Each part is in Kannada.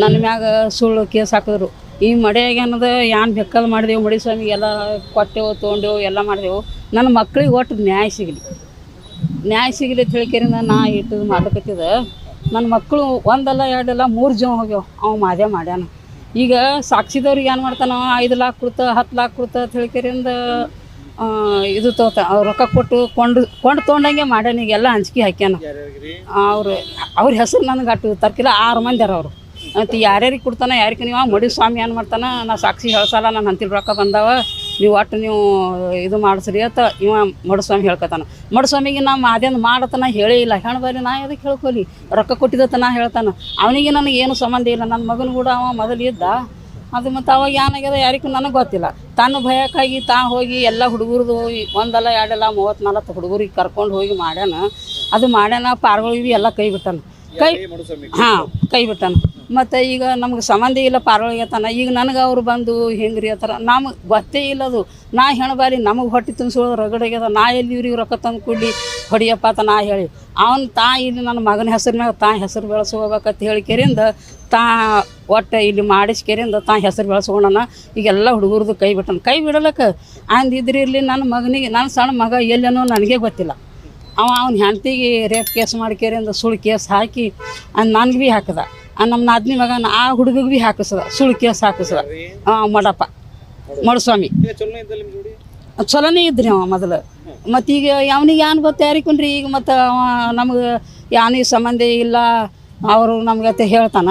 ನನ್ನ ಮ್ಯಾಗ ಸುಳ್ಳು ಕೇಸ್ ಹಾಕಿದ್ರು. ಈ ಮಡ್ಯಾಗ ಏನದ ಏನು ಬೆಕ್ಕಲ್ ಮಾಡಿದೆವು ಮಡಿ ಸ್ವಾಮಿಗೆ ಎಲ್ಲ ಕೊಟ್ಟೆವು ತೊಗೊಂಡೆವು ಎಲ್ಲ ಮಾಡಿದೆವು. ನನ್ನ ಮಕ್ಳಿಗೆ ಒಟ್ಟು ನ್ಯಾಯ ಸಿಗಲಿ. ನ್ಯಾಯ ಸಿಗಲಿ ಅಂತ ಹೇಳಿಕೆರಿಂದ ನಾ ಇಟ್ಟು ಮಾಡ್ಲಕತ್ತಿದ ನನ್ನ ಮಕ್ಕಳು ಒಂದಲ್ಲ ಎರಡಲ್ಲ ಮೂರು ಜನ ಹೋಗ್ಯಾವ. ಅವ ಮಾದೇ ಮಾಡ್ಯಾನ. ಈಗ ಸಾಕ್ಷಿದವ್ರಿಗೆ ಏನು ಮಾಡ್ತಾನ ಐದು ಲಾಕ್ ಕೊಡ್ತ ಹತ್ತು ಲಾಖ ಕೊಡ್ತ ಅಂತ ಹೇಳಿಕೆರಿಂದ ಇದು ತಗೋತ ಅವ್ರು ರೊಕ್ಕ ಕೊಟ್ಟು ಕೊಂಡು ಕೊಂಡು ತೊಗೊಂಡಂಗೆ ಮಾಡ್ಯಾನ. ಈಗ ಎಲ್ಲ ಹಂಚ್ಕೆ ಹಾಕ್ಯಾನ. ಅವ್ರು ಅವ್ರ ಹೆಸರು ನನಗೆ ಅಟ್ಟು ತರ್ಕಿಲ್ಲ ಆರು ಮಂದಿ ಅವರು. ಅಂತ ಯಾರ್ಯಾರಿಗೆ ಕೊಡ್ತಾನ ಯಾರಿಗೆ ನೀವು ಮಡಿ ಸ್ವಾಮಿ ಏನು ಮಾಡ್ತಾನ? ನಾ ಸಾಕ್ಷಿ ಹೇಳ್ಸಲ್ಲ ನಾನು ಅಂತಿಲ್ ರೊಕ್ಕ ಬಂದಾವ ನೀವು ಒಟ್ಟು ನೀವು ಇದು ಮಾಡಿಸ್ರಿ ಅಂತ ಇವ ಮಡುಸ್ವಾಮಿ ಹೇಳ್ಕೊತಾನ. ಮಡುಸ್ವಾಮಿಗೆ ನಾ ಮಾದೇಂದು ಮಾಡತನ ಹೇಳೇ ಇಲ್ಲ. ಹೆಣ್ಬರಿ ನಾ ಅದಕ್ಕೆ ಹೇಳ್ಕೊಲಿ? ರೊಕ್ಕ ಕೊಟ್ಟಿದ್ದತ್ತ ನಾ ಹೇಳ್ತಾನೆ. ಅವನಿಗೆ ನನಗೆ ಏನು ಸಂಬಂಧ ಇಲ್ಲ. ನನ್ನ ಮಗನ ಕೂಡ ಅವ ಮೊದಲು ಇದ್ದ. ಅದು ಮತ್ತು ಅವಾಗ ಏನಾಗ್ಯದ ಯಾರಿಗೂ ನನಗೆ ಗೊತ್ತಿಲ್ಲ. ತನ್ನ ಭಯಕ್ಕಾಗಿ ತಾ ಹೋಗಿ ಎಲ್ಲ ಹುಡುಗರದು ಒಂದಲ್ಲ ಎರಡಲ್ಲ ಮೂವತ್ತು ನಾಲ್ಕು ಹುಡುಗರಿಗೆ ಕರ್ಕೊಂಡು ಹೋಗಿ ಮಾಡ್ಯಾನ. ಅದು ಮಾಡ್ಯಾನ ಪಾರ್ಗಳಿವಿ ಎಲ್ಲ ಕೈ ಬಿಟ್ಟಾನ. ಕೈ ಹಾಂ ಕೈ ಬಿಟ್ಟಾನ. ಮತ್ತು ಈಗ ನಮ್ಗೆ ಸಂಬಂಧ ಇಲ್ಲ ಪಾರ್ವಳಿಗೆ ತಾನ, ಈಗ ನನಗೆ ಅವ್ರು ಬಂದು ಹೆಂಗ್ರಿ ಥರ ನಮಗೆ ಗೊತ್ತೇ ಇಲ್ಲದು. ನಾ ಹೆಣ್ಬಾರಿ ನಮಗೆ ಹೊಟ್ಟೆ ತುಂಬಿಸೋದು ರಗಡಾಗ್ಯದ ನಾ ಎಲ್ಲಿ ಇವ್ರಿಗೆ ರೊಕ್ಕ ತಂದು ಕೊಡ್ಲಿ? ಹೊಡಿಯಪ್ಪ ಅಂತ ನಾ ಹೇಳಿ. ಅವ್ನು ತಾ ಇಲ್ಲಿ ನನ್ನ ಮಗನ ಹೆಸರು ಮ್ಯಾಗ ತಾ ಹೆಸರು ಬೆಳೆಸ್ಕೋಬೇಕಂತ ಹೇಳಿ ಕೆರಿಂದ ತಾ ಒಟ್ಟು ಇಲ್ಲಿ ಮಾಡಿಸ್ಕೆರಿಂದ ತಾ ಹೆಸರು ಬೆಳೆಸ್ಕೊಂಡನ, ಈಗೆಲ್ಲ ಹುಡುಗರದು ಕೈ ಬಿಟ್ಟನ. ಕೈ ಬಿಡಲಕ್ಕ? ಅಂದಿದ್ರಿ ಇರಲಿ, ನನ್ನ ಮಗನಿಗೆ, ನನ್ನ ಸಣ್ಣ ಮಗ ಎಲ್ಲೇನೋ ನನಗೆ ಗೊತ್ತಿಲ್ಲ. ಅವ, ಅವ್ನ ಹೆಂಡತಿಗೆ ರೇಪ್ ಕೇಸ್ ಮಾಡ್ಕೇರಿಂದ ಸುಳ್ಳು ಕೇಸ್ ಹಾಕಿ ನನಗೆ ಭೀ ಹಾಕದ. ನಮ್ಮ ನಾದ್ನಿ ಮಗನ ಆ ಹುಡುಗಿಗೆ ಭೀ ಹಾಕಿಸದ ಸುಳ್ಳು ಕೇಸ್ ಹಾಕಿಸದ ಹಾಂ ಮಡಪ್ಪ ಮಡಸ್ವಾಮಿ. ಚಲೋನೇ ಇದ್ರಿ ಅವ ಮೊದಲು. ಮತ್ತು ಈಗ ಅವನಿಗೆ ಏನು ಗೊತ್ತ ಈಗ ಮತ್ತು ಅವ ನಮ್ಗೆ ಯಾನಿಗೆ ಸಂಬಂಧ ಇಲ್ಲ ಅವರು ನಮ್ಗೆ ಅತ್ತೆ ಹೇಳ್ತಾನ.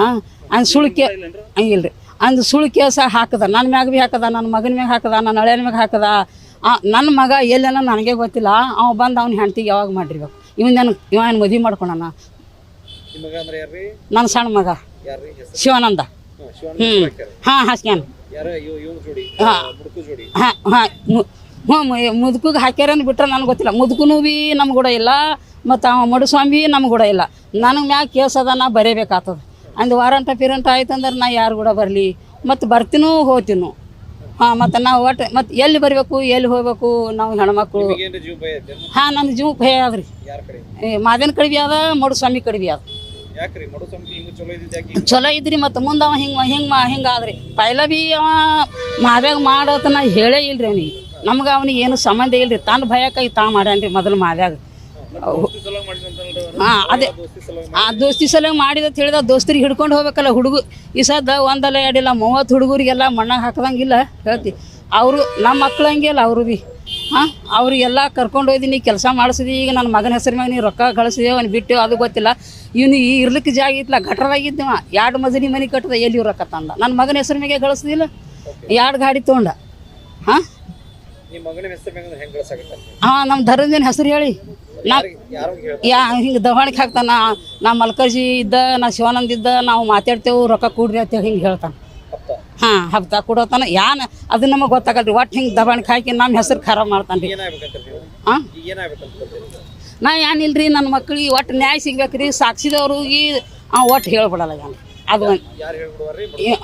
ಅಂದ್ ಸುಳ್ಳು ಕೇ ಇಲ್ರಿ ಅಂದ್ ಸುಳ್ಳು ಕೇಸ ಹಾಕದ ನನ್ನ ಮ್ಯಾಗ ಭೀ ಹಾಕದ ನನ್ನ ಮಗನ ಮ್ಯಾಗ ಹಾಕದ ನನ್ನ ಹಳೆಯನ ಮ್ಯಾಗ ಹಾಕದ. ಆ, ನನ್ನ ಮಗ ಎಲ್ಲೇನ ನನಗೆ ಗೊತ್ತಿಲ್ಲ ಅವ ಬಂದು ಅವ್ನ ಹೆಂಡ್ತಿಗೆ ಯಾವಾಗ ಮಾಡಿರ್ಬೇಕು. ಇವನ್ ನನ್ ಇವ ಏನು ಮದುವೆ ಮಾಡ್ಕೊಳಣ ನಿಮ್ಮ ಮಗ ಅಂದ್ರೆ ಯಾರ್ರಿ ನನ್ನ ಸಣ್ಣ ಮಗ. ಶಿವಾನಂದ. ಶಿವಾನಂದ ಹಾ, ಹ್ಞೂ ಹಾಸ್ಕ್ಯಾನ ಮುದುಕಿಗೆ ಹಾಕ್ಯಾರನ್ ಬಿಟ್ರೆ ನನಗೆ ಗೊತ್ತಿಲ್ಲ. ಮುದುಕುನು ಬಿ ನಮ್ಗೆ ಕೂಡ ಇಲ್ಲ ಮತ್ತು ಅವ ಮಡುಸ್ವಾಮಿ ಸ್ವಾಮಿ ನಮ್ಗೆ ಕೂಡ ಇಲ್ಲ. ನನಗೆ ಮ್ಯಾಗ ಕೇಸ್ ಅದ ನಾ ಬರೀಬೇಕಾಗ್ತದೆ ಅಂದು ವಾರಂಟ ಪಿರಂಟ ಆಯ್ತಂದ್ರೆ ನಾ ಯಾರು ಕೂಡ ಬರಲಿ? ಮತ್ತು ಬರ್ತೀನೂ ಹೋಗ್ತೀನು. ಹಾಂ ಮತ್ತು ನಾವು ಒಟ್ಟು ಮತ್ತು ಎಲ್ಲಿ ಬರಬೇಕು ಎಲ್ಲಿ ಹೋಗ್ಬೇಕು ನಾವು ಹೆಣ್ಮಕ್ಳು. ಹಾಂ ನನ್ನ ಜೀವ ಭಯ ಅದ್ರಿ. ಮಾದೇನ ಕಡೆ? ಭೀ ಅದ ಮಡುಸ್ವಾಮಿ ಕಡಿಮೆ ಅದ. ಚಲೋ ಇದ್ರಿ ಮತ್ತು ಮುಂದೆ ಅವ ಹಿಂಗೆ ಹಿಂಗೆ ಮಾ ಹಿಂಗೆ ಆದ್ರಿ. ಪೈಲ ಬಿ ಅವ ಮಾದ್ಯಾಗ ಮಾಡತ್ತ ನಾ ಹೇಳೇ ಇಲ್ರಿ ಅವನಿಗೆ. ನಮ್ಗೆ ಅವನಿಗೆ ಏನು ಸಂಬಂಧ ಇಲ್ರಿ. ತನ್ನ ಭಯಕ್ಕಾಗಿ ತಾ ಮಾಡ್ಯಾನ್ರಿ ಮೊದಲು ಅವ್ರು? ಹಾಂ ಅದೇ. ಆ ದೋಸ್ತಿ ಸಲ ಮಾಡಿದ ತಿಳಿದ ದೋಸ್ತರಿಗೆ ಹಿಡ್ಕೊಂಡು ಹೋಗ್ಬೇಕಲ್ಲ ಹುಡುಗ. ಈ ಸದ ಒಂದಲ್ಲ ಎರಡಿಲ್ಲ ಮೂವತ್ತು ಹುಡುಗರಿಗೆಲ್ಲ ಮಣ್ಣಾಗ ಹಾಕದಂಗಿಲ್ಲ ಹೇಳ್ತಿ. ಅವರು ನಮ್ಮ ಮಕ್ಳು ಹಂಗೆ ಅಲ್ಲ ಅವರು ಭೀ. ಹಾಂ? ಅವ್ರಿಗೆಲ್ಲ ಕರ್ಕೊಂಡು ಹೋಯ್ದಿನಿ ಕೆಲಸ ಮಾಡಿಸಿದಿ ಈಗ ನನ್ನ ಮಗನ ಹೆಸರು ಮ್ಯಾಗ ನೀವು ರೊಕ್ಕ ಕಳಿಸಿದೆ ಅವ್ನು ಬಿಟ್ಟು ಅದು ಗೊತ್ತಿಲ್ಲ. ಇವನು ಈ ಇರ್ಲಿಕ್ಕೆ ಜಾಗ ಇತ್ತಲ್ಲ ಗಟ್ರದಾಗಿದ್ದವ ಎರಡು ಮಜನಿ ಮನೆ ಕಟ್ಟದ ಎಲ್ಲಿ ರೊಕ್ಕ ತಂದ? ನನ್ನ ಮಗನ ಹೆಸರು ಮ್ಯಾಗೆ ಕಳಿಸ್ದಿಲ್ಲ ಎರಡು ಗಾಡಿ ತೊಗೊಂಡ? ಹಾಂ? ಹಾಂ ನಮ್ಮ ಧರ್ಮದೇನ ಹೆಸರು ಹೇಳಿ. ನಾ ಯಾ ಹಿಂಗೆ ದವಾಣಿಗೆ ಹಾಕ್ತಾನ ನಾ ಮಲ್ಕರ್ಜಿ ಇದ್ದ ನಾ ಶಿವಾನಂದ ಇದ್ದ ನಾವು ಮಾತಾಡ್ತೇವೆ ರೊಕ್ಕ ಕೂಡ್ರಿ ಅಂತ ಹಿಂಗೆ ಹೇಳ್ತಾನೆ. ಹಾಂ. ಹಬ್ತ ಕೊಡೋತನ ಯಾನ್ ಅದು ನಮಗೆ ಗೊತ್ತಾಗಲ್ರಿ ಒಟ್ಟು ಹಿಂಗೆ ದಬಾಣ ಹಾಕಿ ನಮ್ಮ ಹೆಸರು ಖರಾಬ್ ಮಾಡ್ತಾನೆ ರೀ ನೀವು ಹಾಂ ನಾ ಏನಿಲ್ರಿ ನನ್ನ ಮಕ್ಳಿಗೆ ಒಟ್ಟು ನ್ಯಾಯ ಸಿಗ್ಬೇಕು ರೀ ಸಾಕ್ಷಿದವ್ರಿಗೆ ಆ ಒಟ್ಟು ಹೇಳ್ಬಿಡಲ್ಲ ಯಾನು. ಅದು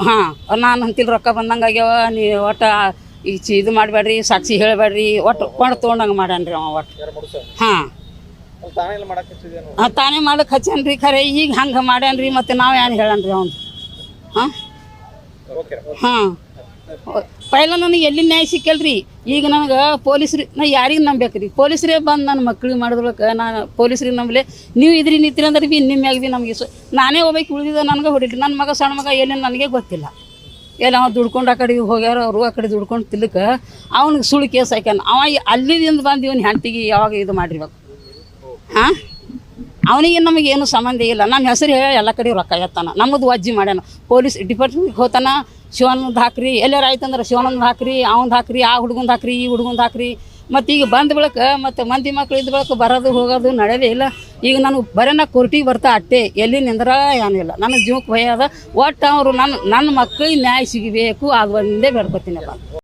ಹಾಂ ನಾನು ಅಂತಿಲ್ಲ ರೊಕ್ಕ ಬಂದಂಗೆ ಆಗ್ಯಾವ ನೀ ಒಟ್ಟು ಈ ಚಿ ಇದು ಮಾಡಬೇಡ್ರಿ ಸಾಕ್ಷಿ ಹೇಳಬೇಡ್ರಿ ಒಟ್ಟು ಕೊಂಡು ತೊಗೊಂಡಂಗೆ ಮಾಡ್ಯಾನ್ರಿ ಅವ ಒಟ್ಟು ಹಾಂ. ತಾನೇ ಮಾಡಕ್ಕೆ ಹಚ್ಚಾನ್ರಿ ಖರೆ ಈಗ ಹಂಗೆ ಮಾಡ್ಯಾನ್ರಿ ಮತ್ತು ನಾವು ಏನು ಹೇಳನ್ರಿ ಅವನು? ಹಾಂ? ಹಾಂ. ಪೈಲ ನನಗೆ ಎಲ್ಲಿ ನ್ಯಾಯ ಸಿಕ್ಕಲ್ರಿ? ಈಗ ನನಗೆ ಪೊಲೀಸ್ರಿ ನಾ ಯಾರಿಗೆ ನಂಬೇಕ್ರಿ ಪೊಲೀಸ್ರೇ ಬಂದು ನನ್ನ ಮಕ್ಳಿಗೆ ಮಾಡಿದ್ರೊಳಕ್ಕೆ ನಾನು ಪೊಲೀಸ್ರಿಗೆ ನಂಬಲೆ. ನೀವು ಇದ್ರಿ ನಿಂತ್ರಿ ಅಂದ್ರೆ ಭೀ ನಿಮ್ಮ ಭೀ ನಮಗೆ ಸೊ ನಾನೇ ಹೋಗ್ಬೇಕು ಉಳಿದಿದ್ದ ನನಗೆ ಹೊಡಿಲ್ರಿ. ನನ್ನ ಮಗ ಸಣ್ಣ ಮಗ ಏನೇನು ನನಗೆ ಗೊತ್ತಿಲ್ಲ. ಎಲ್ಲ ಅವ್ನು ದುಡ್ಕೊಂಡು ಆ ಕಡೆ ಹೋಗ್ಯಾರ, ಅವರು ಆ ಕಡೆ ದುಡ್ಕೊಂಡು ತಿಲ್ಲಕ್ಕೆ ಅವ್ನಿಗೆ ಸುಳ್ಳು ಕೇಸ್ ಹಾಕ್ಯಾನ. ಅವ ಅಲ್ಲಿಂದ ಬಂದು ಇವನು ಹೆಂಡತಿಗೆ ಯಾವಾಗ ಇದು ಮಾಡಿರ್ಬೇಕು ಹಾಂ? ಅವನಿಗೆ ನಮಗೆ ಏನು ಸಂಬಂಧ ಇಲ್ಲ. ನಮ್ಮ ಹೆಸರು ಹೇಳಿ ಎಲ್ಲ ಕಡೆ ರೊಕ್ಕ ಎತ್ತಾನ. ನಮ್ಮದು ಅಜ್ಜಿ ಮಾಡ್ಯಾನ. ಪೊಲೀಸ್ ಡಿಪಾರ್ಟ್ಮೆಂಟ್ಗೆ ಹೋತಾನ, ಶಿವಾನಂದ್ ಹಾಕ್ರಿ ಎಲ್ಲಾರು ಆಯ್ತಂದ್ರೆ ಶಿವಾನಂದ್ ಹಾಕ್ರಿ ಅವಂದು ಹಾಕ್ರಿ, ಆ ಹುಡುಗಂದು ಹಾಕ್ರಿ, ಈ ಹುಡುಗಂದು ಹಾಕ್ರಿ. ಮತ್ತು ಈಗ ಬಂದ ಬಳಿಕ, ಮತ್ತು ಮಂದಿ ಮಕ್ಳು ಇದ್ದ ಬಳಿಕ ಬರೋದು ಹೋಗೋದು ನಡೆದೇ ಇಲ್ಲ. ಈಗ ನಾನು ಬರೋಣ ಕೋರ್ಟಿಗೆ ಬರ್ತಾ ಅಟ್ಟೆ, ಎಲ್ಲಿ ನಿಂದ್ರ ಏನಿಲ್ಲ ನನ್ನ ಜೀವಕ್ಕೆ ಭಯ ಅದ. ಒಟ್ಟು ಅವರು ನನ್ನ ನನ್ನ ಮಕ್ಕಳಿಗೆ ನ್ಯಾಯ ಸಿಗಬೇಕು, ಅದು ಒಂದೇ ಬೇಡ್ಕೊತೀನಪ್ಪ.